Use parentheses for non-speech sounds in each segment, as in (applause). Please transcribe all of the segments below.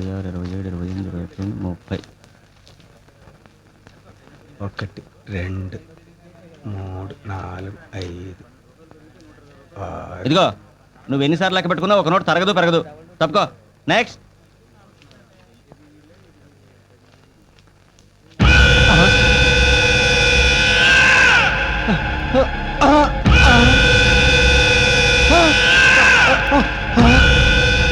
ఇరవై ఆరు ఇరవై ఏడు ఇరవై ఎనిమిది ఇరవై తొమ్మిది ముప్పై. ఒకటి రెండు మూడు నాలుగు ఐదు ఇదిగో నువ్వు ఎన్నిసార్లు లెక్క పెట్టుకున్నా ఒక నోట్ తరగదు పెరగదు. తప్పుకో. నెక్స్ట్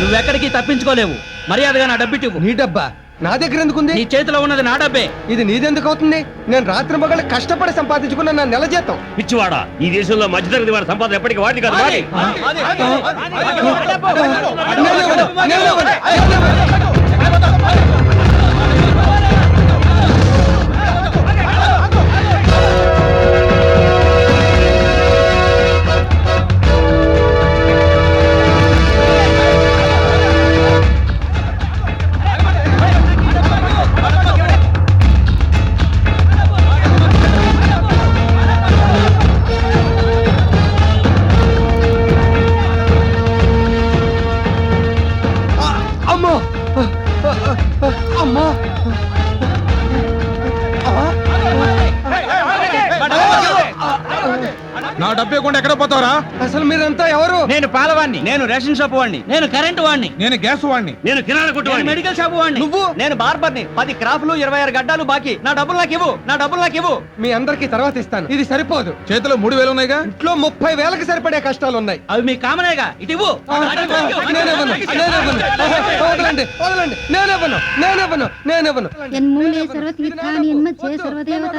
నువ్వెక్కడికి తప్పించుకోలేవు. మర్యాదగా నా డబ్బిటివ్వు నీ డబ్బా నా దగ్గర ఎందుకుంది నీ చేతిలో ఉన్నది నా డబ్బే ఇది నీదెందుకు అవుతుంది నేను రాత్రి మగళ్ళు కష్టపడి సంపాదించుకున్న నా నెల జీతం పిచ్చివాడా ఈ దేశంలో మధ్యతరగతి వారి సంపాదన ఎప్పటికీ వాడి కాదు వాడి డబ్బు ఇవ్వకుండా ఎక్కడ పోతావరా అసలు మీరంతా ఎవరు నేను పాలవాణ్ణి నేను రేషన్ షాప్ వాడిని నేను కరెంటు వాడిని నేను గ్యాస్ వాడిని నేను కిరాణా కొట్టువాడిని మెడికల్ షాప్ వాడిని నువ్వు? నేను బార్బర్ని పది క్రాఫ్లు ఇరవై ఆరు గడ్డాలు బాకీ నా డబ్బులు నాకు ఇవ్వు నా డబ్బులు నాకు ఇవ్వు మీ అందరికి తర్వాత ఇస్తాను ఇది సరిపోదు చేతిలో మూడు వేలు ఉన్నాయిగా ఇంట్లో ముప్పై వేలకు సరిపడే కష్టాలు ఉన్నాయి అవి మీ కామనేగా ఇటు ఇవ్వు. వదలండి సర్వదేవత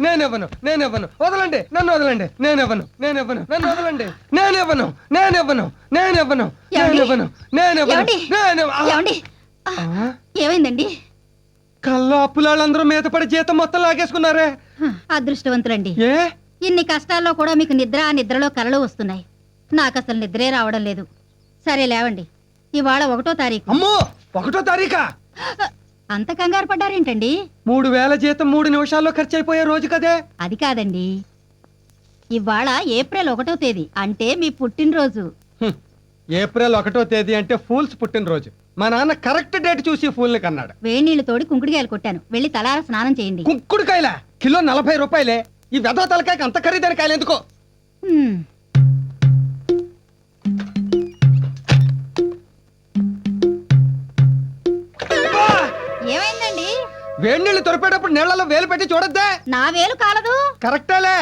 నేనివ్వను నేనివ్వను వదలండి నన్ను వదలండి. నేనివ్వను నేనివ్వను నన్ను వదలండి. నేనివ్వను నేనివ్వను నేనివ్వను ఏమండి? నేనివ్వను నేనివ్వను ఏమండి? నేనివ్వ- ఆ, ఏమండి? ఆ, ఆ, ఏమైందండి? కళ్ళ అప్పులాళ్ళందరూ మీద పడి జీతం మొత్తం లాగేసుకున్నారే. అదృష్టవంతులండి. ఏ? ఇన్ని కష్టాల్లో కూడా మీకు నిద్ర ఆ నిద్రలో కలలు వస్తున్నాయి. నాకు అసలు నిద్రే రావడం లేదు. సరే లేవండి. ఇవాళ ఒకటో తారీఖు. అమ్మో! ఒకటో తారీఖా? అంత కంగారు పడ్డారేంటండి? మూడు వేల జీతం మూడు నిమిషాల్లో ఖర్చు అయిపోయే రోజు కదే. అది కాదండి. ఇవాళ ఏప్రిల్ ఒకటో తేదీ అంటే మీ పుట్టినరోజు. ఏప్రిల్ ఒకటో తేదీ అంటే ఫూల్స్ పుట్టినరోజు. మా నాన్న కరెక్ట్ డేట్ చూసి ఫూల్ని కన్నాడు. వేణీళ్ళు తోడి కుంకుడికాయలు కొట్టాను. వెళ్ళి తలార స్నానం చేయండి. కుంకుడుకాయల? కిలో నలభై రూపాయలే. ఈ వెధవ తలకాయకి అంత ఖరీదైన కాయలు ఎందుకో. ఏమైందండి? వేడి నీళ్ళు తొరిపేటప్పుడు నీళ్ళలో వేలు పెట్టి చూడొద్దే. నా వేలు కాలదు. కరెక్టేలే.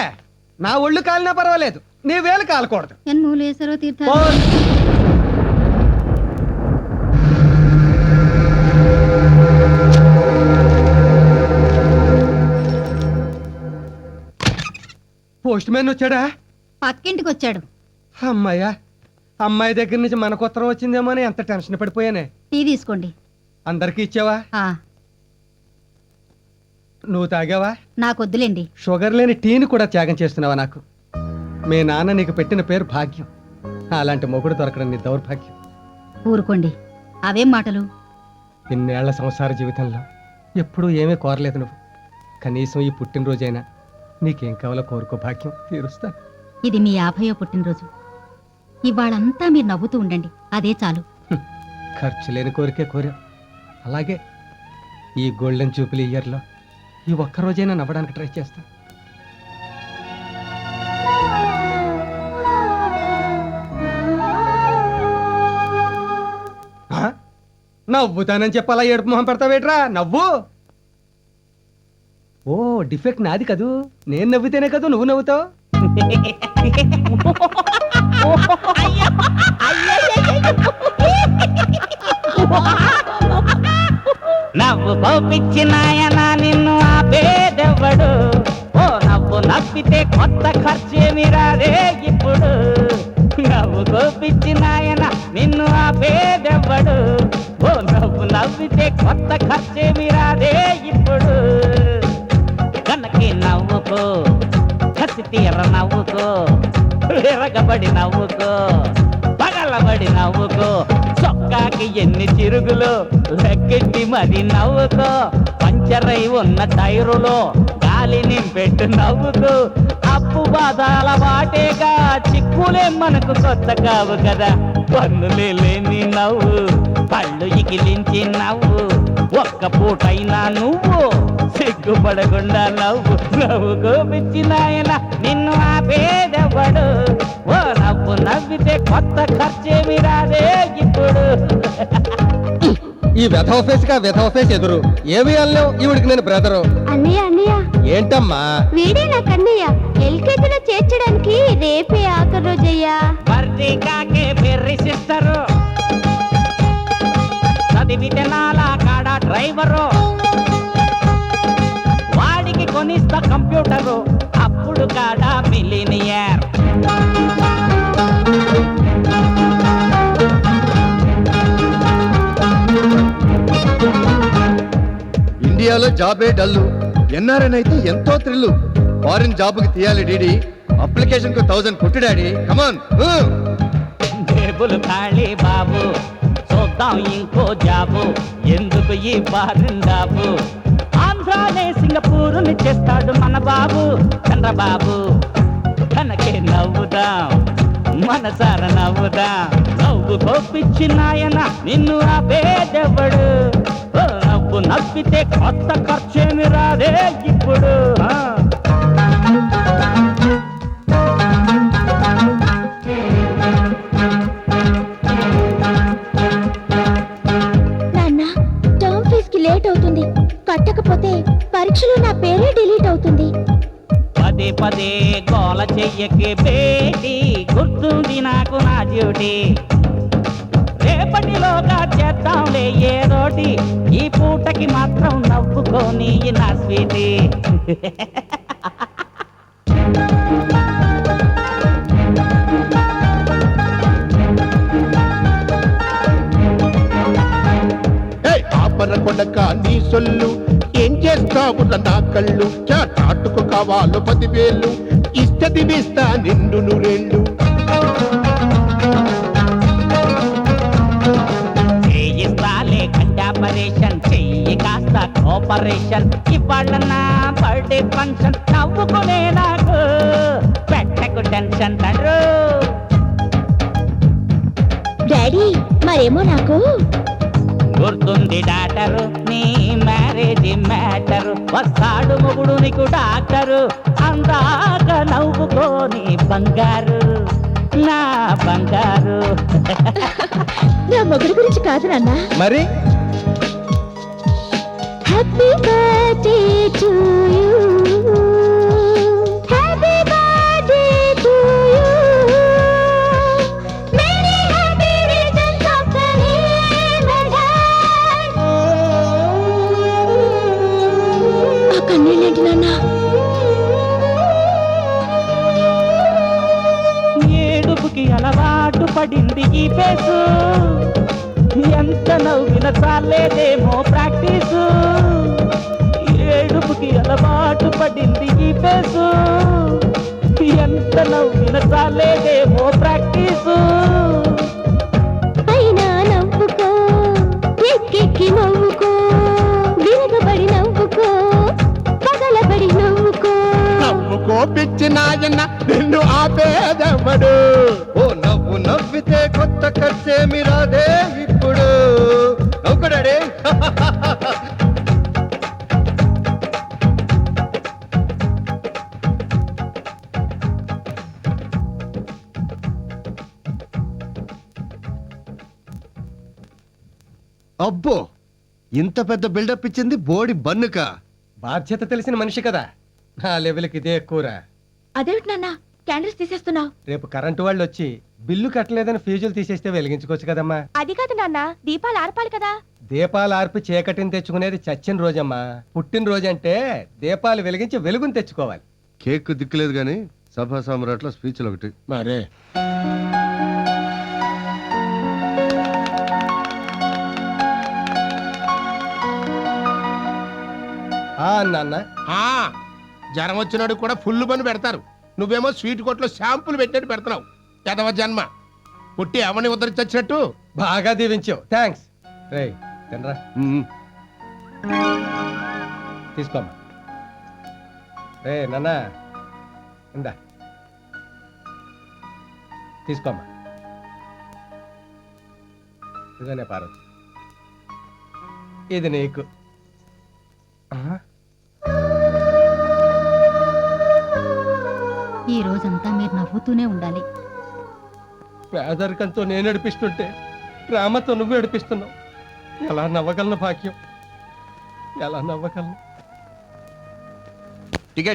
నా ఒళ్ళు కాలినా పర్వాలేదు నీ వేలు కాలకూడదు. యన్మూలేశ్వరో తీర్థ పోస్ట్ మ్యాన్ వచ్చాడా? పక్కింటికి వచ్చాడు అమ్మాయ్యా అమ్మాయి దగ్గర నుంచి మనకు ఉత్తరం వచ్చిందేమో అని ఎంత టెన్షన్ పడిపోయానే. టీ తీసుకోండి. అందరికీ ఇచ్చావా? ఆ. నువ్వు తాగావా? నాకొద్దులేండి. షుగర్ లేని టీని కూడా త్యాగం చేస్తున్నావా నాకు? మీ నాన్న నీకు పెట్టిన పేరు భాగ్యం. అలాంటి మొగుడు దొరకడం నీ దౌర్భాగ్యం. ఊరుకోండి. అవేం మాటలు? ఇన్నేళ్ళ సంసార జీవితంలో ఎప్పుడూ ఏమీ కోరలేదు నువ్వు. కనీసం ఈ పుట్టినరోజైనా నీకేం కావాలో కోరుకో భాగ్యం. తీరుస్తా. ఇది మీ యాభయో పుట్టినరోజు. ఇవాళంతా మీరు నవ్వుతూ ఉండండి. అదే చాలు. ఖర్చు లేని కోరికే కోరా. అలాగే ఈ గోల్డెన్ జూపిలీ ఇయర్లో ఈ ఒక్క రోజైనా నవ్వడానికి ట్రై చేస్తా. నవ్వుతానని చెప్పాలా ఏడుపు మొహం పెడతావేట్రా? నవ్వు. ఓ డిఫెక్ట్ నాది కదూ. నేను నవ్వితేనే కదూ నువ్వు నవ్వుతావు. నవ్వు కోపించి నాయన. ఆపేదెవ్వడు ఓ నవ్వు నవ్వితే కొత్త ఖర్చేమి రాదే ఇప్పుడు. నవ్వు కోపించి నాయన నిన్ను ఆపేదెవ్వడు. ఓ నవ్వు నవ్వితే కొత్త ఖర్చేమి రాదే ఇప్పుడు. కనకి నవ్వుకో కసి తీర నవ్వుకో ఎరగబడి నవ్వుకో. పగలబడి నవ్వుకో. చొక్కాకి ఎన్ని చిరుగులు లెక్కెట్టి మరి నవ్వుకో. పంచరై ఉన్న టైరులో గాలి నింపెట్టు నవ్వుకో. అప్పు బాధాల వాటేగా చిక్కులే మనకు కొత్త కావు కదా. పన్నులే లేని నవ్వు పళ్ళు ఇగిలించి నవ్వు. ఒక్క పూటైనా నువ్వు సిగ్గుపడకుండా నవ్వు. నవ్వు కోపించినాయన నిన్ను ఆపేదెవ్వడు ఓ నవ్వు కొత్త ఖర్చేమి రాదే ఇప్పుడు. ఈ వెధవ ఫేస్గా వెధవ ఫేస్ ఎదురు. ఏమి అనలేవు ఈవిడికి నేను బ్రదరు. అన్నయ్య అన్నయ్య. ఏంటమ్మా? వీడే నా కన్నయ్య ఎల్కేజీలో చేర్చడానికి రేపే ఆఖరి రోజయ్యా. బర్రీ కాకే బెర్రీ సిస్టరు. చదివితే నాలా కాడ డ్రైవరు. వాడికి కొనిస్తా కంప్యూటరు. అప్పుడు కాడ మిలినియర్. ఇండియాలో జాబే డల్లు. ఎన్ఆర్ఎన్ అయితే ఎంతో థ్రిల్లు. ఫారిన్ జాబ్కి తీయాలి డీడీ. అప్లికేషన్కు థౌజండ్ కొట్టు డాడీ. కమాన్ జేబులు ఖాళీ బాబు. చూద్దాం ఇంకో జాబు. ఎందుకు ఈ బారిండాబు ఆంధ్రానే సింగపూర్ చేస్తాడు మన బాబు. చంద్రబాబు తనకే నవ్వుదాం. మనసార నవ్వుదాం. నవ్వు కోపించి నాయన నిన్ను ఆ పేదెవడు? నవ్వు నవ్వితే కొత్త ఖర్చేమి రాదే ఇప్పుడు లేట్ అవుతుంది. కట్టకపోతే పరీక్షలో నా పేరే డిలీట్ అవుతుంది. పదే పదే గోల చెయ్యకే బేటి గుర్తుంది నాకు నా డ్యూటీ. రేపటిలోగా చేద్దాంలే ఏదోటి. నవ్వుకొని నా స్వీటీ. ఆపర కొడక నీ సొల్లు. ఏం చేస్తావు నా కళ్ళు? చాటుకు కావాలో పదివేలు. ఇష్ట వేస్తా నిండు నూరేళ్ళు కాస్త కోపరేషన్ ఇవాళ నా బర్త్డే ఫంక్షన్ నవ్వుకునే నాకు పెట్టకు టెన్షన్ తండ్రు డాడీ మరేమో నాకు? గుర్తుంది డాక్టరు నీ మ్యారేజ్ మ్యాటరు వస్తాడు మొగుడు నీకు డాక్టరు. అందాక నవ్వుకోని బంగారు. నా బంగారు. (laughs) నా మొగుడు గురించి కాదు నాన్న. మరి? కన్నీళ్ళేంటి నాన్న ఏడుపుకి అలవాటు పడింది ఈ పేసు ఎంత నవ్విన చాలేదేమో ప్రాక్టీసు. ఏడుపుకి అలవాటు పడింది ఈ పేసు ఎంత నవ్విన చాలేదేమో ప్రాక్టీసు. అయినా నవ్వుకో ఎక్కెక్కి నవ్వుకో విరగబడి నవ్వుకో పగలబడి నవ్వుకో. నవ్వుకో పిచ్చి నాయన నిన్ను ఆపేదెవ్వడు. అబ్బో ఇంత పెద్ద బిల్డప్ ఇచ్చింది బోడి బన్నుక. బాధ్యత తెలిసిన మనిషి కదా. నా లెవెల్కి ఇదే ఎక్కువరా అదేమిటి నాన్న? క్యాండిల్స్ తీసేస్తున్నావు. రేపు కరెంటు వాళ్ళు వచ్చి బిల్లు కట్టలేదని ఫీజులు తీసేస్తే వెలిగించుకోవచ్చు కదమ్మా. అది కాదు నాన్న దీపాలు ఆర్పాలి కదా. దీపాలు ఆర్పి చీకటిని తెచ్చుకునేది చచ్చిన రోజమ్మా. పుట్టినరోజు అంటే దీపాలు వెలిగించి వెలుగుని తెచ్చుకోవాలి. కేక్ దిక్కులేదు గాని సభా సామ్రాట్ల స్పీచ్లు ఒకటి మరే. నాన్న. ఆ జ్వరం వచ్చినాడు కూడా ఫుల్ పని పెడతారు. నువ్వేమో స్వీట్ కొట్లో షాంపులు పెట్టినట్టు పెడుతున్నావు. ఎదవ జన్మ. పుట్టి అవని ఉద్ధరించొచ్చినట్టు బాగా దీవించావు. థ్యాంక్స్ రే తినరా? మ్మ్. తీసుకోమ్మా రే నాన్న. ఇందా. తీసుకోమ్మా ఇదిగోనే పార్వతి. ఇది నీకు. ఆ, ఈ రోజంతా మీరు నవ్వుతూనే ఉండాలి. పేదరికంతో నేను నడిపిస్తుంటే ప్రేమతో నువ్వు నడిపిస్తున్నావు ఎలా నవ్వగలను భాగ్యం? ఎలా నవ్వగలను?